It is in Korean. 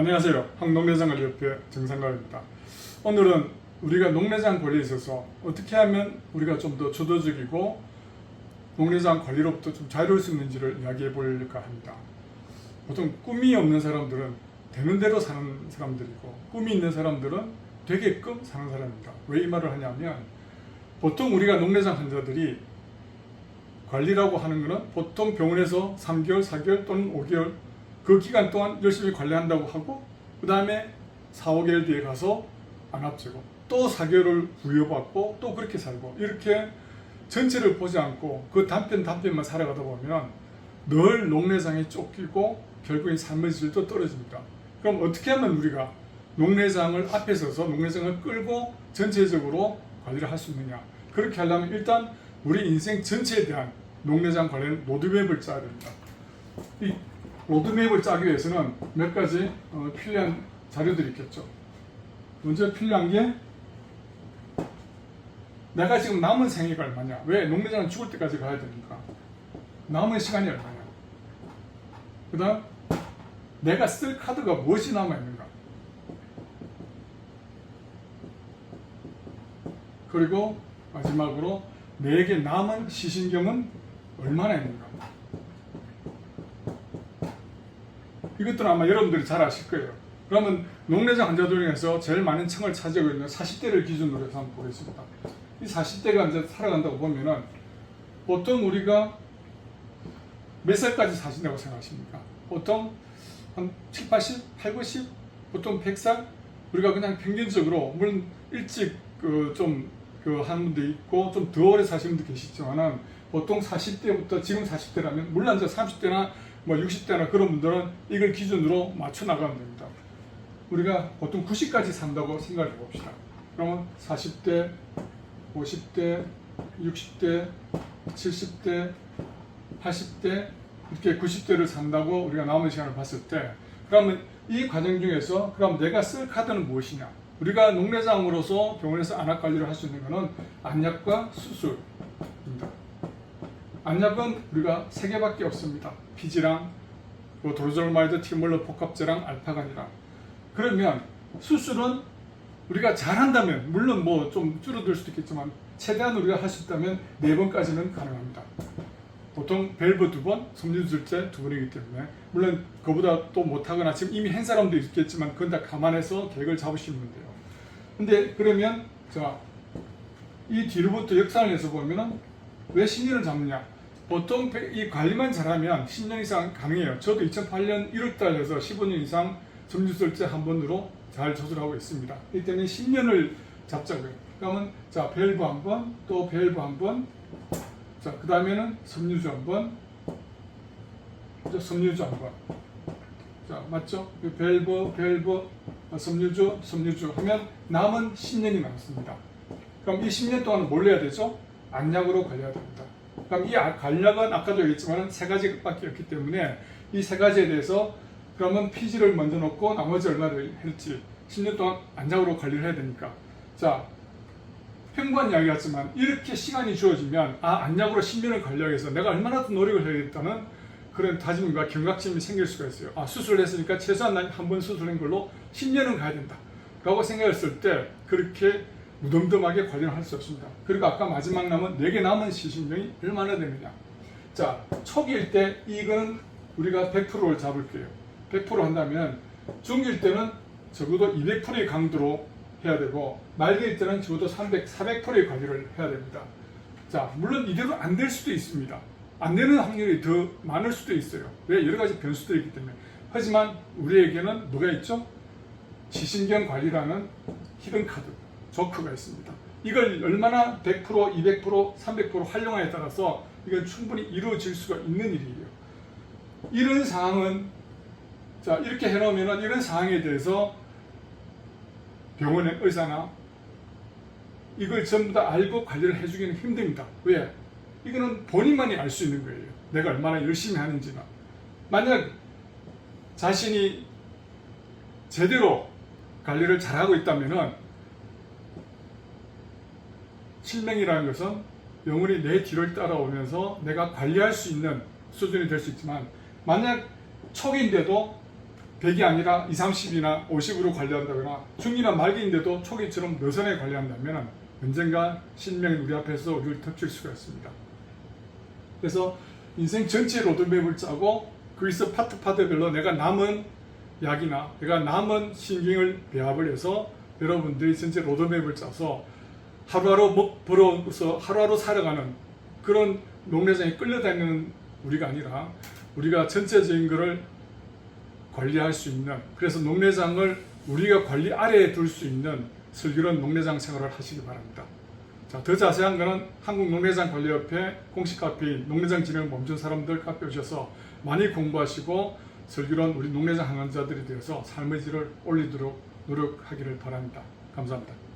안녕하세요. 한농내장 관리협회 정상가입니다. 오늘은 우리가 농내장 관리에 있어서 어떻게 하면 우리가 좀 더 주도적이고 농내장 관리로부터 좀 자유로울 수 있는지를 이야기해 볼까 합니다. 보통 꿈이 없는 사람들은 되는 대로 사는 사람들이고 꿈이 있는 사람들은 되게끔 사는 사람입니다. 왜 이 말을 하냐면 보통 우리가 농내장 환자들이 관리라고 하는 것은 보통 병원에서 3개월, 4개월 또는 5개월 그 기간 동안 열심히 관리한다고 하고 그 다음에 4, 5개월 뒤에 가서 안압제고 또 4개월을 부여받고 또 그렇게 살고 이렇게 전체를 보지 않고 그 단편 단편만 살아가다 보면 늘 농내장에 쫓기고 결국엔 삶의 질도 떨어집니다. 그럼 어떻게 하면 우리가 농내장을 앞에 서서 농내장을 끌고 전체적으로 관리를 할 수 있느냐? 그렇게 하려면 일단 우리 인생 전체에 대한 농내장 관련 로드맵을 짜야 됩니다. 이 로드맵을 짜기 위해서는 몇 가지 어, 필요한 자료들이 있겠죠. 먼저 필요한 게 내가 지금 남은 생애가 얼마냐? 왜 농내장은 죽을 때까지 가야 되니까 남은 시간이 얼마냐? 그 다음 내가 쓸 카드가 무엇이 남아 있는가? 그리고 마지막으로 내게 남은 시신경은 얼마나 있는가? 이것들은 아마 여러분들이 잘 아실 거예요. 그러면 농내장 환자들 중에서 제일 많은 층을 차지하고 있는 40대를 기준으로 해서 한번 보겠습니다. 이 40대가 이제 살아간다고 보면은 보통 우리가 몇 살까지 사신다고 생각하십니까? 보통 한 7, 80, 8, 90, 보통 100살? 우리가 그냥 평균적으로 물론 일찍 그 좀 그 하는 분도 있고 좀 더 오래 사시는 분도 계시지만은 보통 40대부터 지금 40대라면 물론 이제 30대나 뭐 60대나 그런 분들은 이걸 기준으로 맞춰 나가면 됩니다. 우리가 보통 90까지 산다고 생각해 봅시다. 그러면 40대, 50대, 60대, 70대, 80대 이렇게 90대를 산다고 우리가 남은 시간을 봤을 때 그러면 이 과정 중에서 그럼 내가 쓸 카드는 무엇이냐? 우리가 농내장으로서 병원에서 안약 관리를 할 수 있는 것은 안약과 수술입니다. 안약은 우리가 세 개밖에 없습니다. 피지랑 뭐 도르졸마이드, 티몰러, 복합제랑 알파간이랑. 그러면 수술은 우리가 잘한다면 물론 뭐 좀 줄어들 수도 있겠지만 최대한 우리가 할 수 있다면 네 번까지는 가능합니다. 보통 밸브 두 번, 섬유줄제 두 번이기 때문에 물론 그보다 또 못하거나 지금 이미 한 사람도 있겠지만 그건 다 감안해서 계획을 잡으시면 돼요. 근데 그러면 자 이 뒤로부터 역산을 해서 보면은 왜 10년을 잡느냐? 보통 이 관리만 잘하면 10년 이상 가능해요. 저도 2008년 1월달 해서 15년 이상 점유설제 한 번으로 잘 조절하고 있습니다. 이 때문에 10년을 잡자고요. 그러면 자 밸브 한 번, 또 밸브 한 번, 자그 다음에는 섬유주 한 번, 자 섬유주 한 번. 자 맞죠? 그 밸브, 밸브, 어, 섬유주, 섬유주 하면 남은 10년이 남습니다. 그럼 이 10년 동안 뭘 해야 되죠? 안약으로 관리해야 됩니다. 그럼 이 아- 간략은 아까도 얘기했지만 세 가지밖에 없기 때문에 이 세 가지에 대해서 그러면 피지를 먼저 놓고 나머지 얼마를 할지 10년 동안 안약으로 관리를 해야 되니까 자 평범한 이야기 같지만 이렇게 시간이 주어지면 아 안약으로 10년을 관리하기 위해서 내가 얼마나 더 노력을 해야겠다는 그런 다짐과 경각심이 생길 수가 있어요. 아 수술을 했으니까 최소한 난 한 번 수술한 걸로 10년은 가야 된다. 라고 생각했을 때 그렇게 무덤덤하게 관리를 할수 없습니다. 그리고 아까 마지막 남은 내게 남은 시신명이 얼마나 되느냐. 자, 초기일 때 이거는 우리가 100%를 잡을게요. 100% 한다면 중기일 때는 적어도 200%의 강도로 해야 되고 말기일 때는 적어도 300, 400%의 관리를 해야 됩니다. 자, 물론 이대로 안 될 수도 있습니다. 안 되는 확률이 더 많을 수도 있어요. 왜? 여러 가지 변수들이 있기 때문에. 하지만 우리에게는 뭐가 있죠? 지신경 관리라는 히든 카드, 조크가 있습니다. 이걸 얼마나 100%, 200%, 300% 활용하에 따라서 이건 충분히 이루어질 수가 있는 일이에요. 이런 상황은 자 이렇게 해놓으면 이런 상황에 대해서 병원의 의사나 이걸 전부 다 알고 관리를 해주기는 힘듭니다. 왜? 이거는 본인만이 알 수 있는 거예요. 내가 얼마나 열심히 하는지나. 만약 자신이 제대로 관리를 잘하고 있다면은 실명이라는 것은 영혼이 내 뒤를 따라오면서 내가 관리할 수 있는 수준이 될 수 있지만 만약 초기인데도 100이 아니라 2, 30이나 50으로 관리한다거나 중이나 말기인데도 초기처럼 느슨하게 관리한다면 언젠가 신명이 우리 앞에서 우리를 덮칠 수가 있습니다. 그래서 인생 전체 로드맵을 짜고 거기서 파트 파트별로 내가 남은 약이나 내가 남은 신경을 배합을 해서 여러분들이 전체 로드맵을 짜서 하루하루 먹 벌어서 하루하루 살아가는 그런 농내장에 끌려다니는 우리가 아니라 우리가 전체적인 것을 관리할 수 있는 그래서 농내장을 우리가 관리 아래에 둘 수 있는 슬기로운 농내장 생활을 하시기 바랍니다. 자, 더 자세한 거는 한국농내장관리협회 공식 카페인 농내장 진행 멈춘 사람들 카페 오셔서 많이 공부하시고 슬기로운 우리 농내장 항암자들이 되어서 삶의 질을 올리도록 노력하기를 바랍니다. 감사합니다.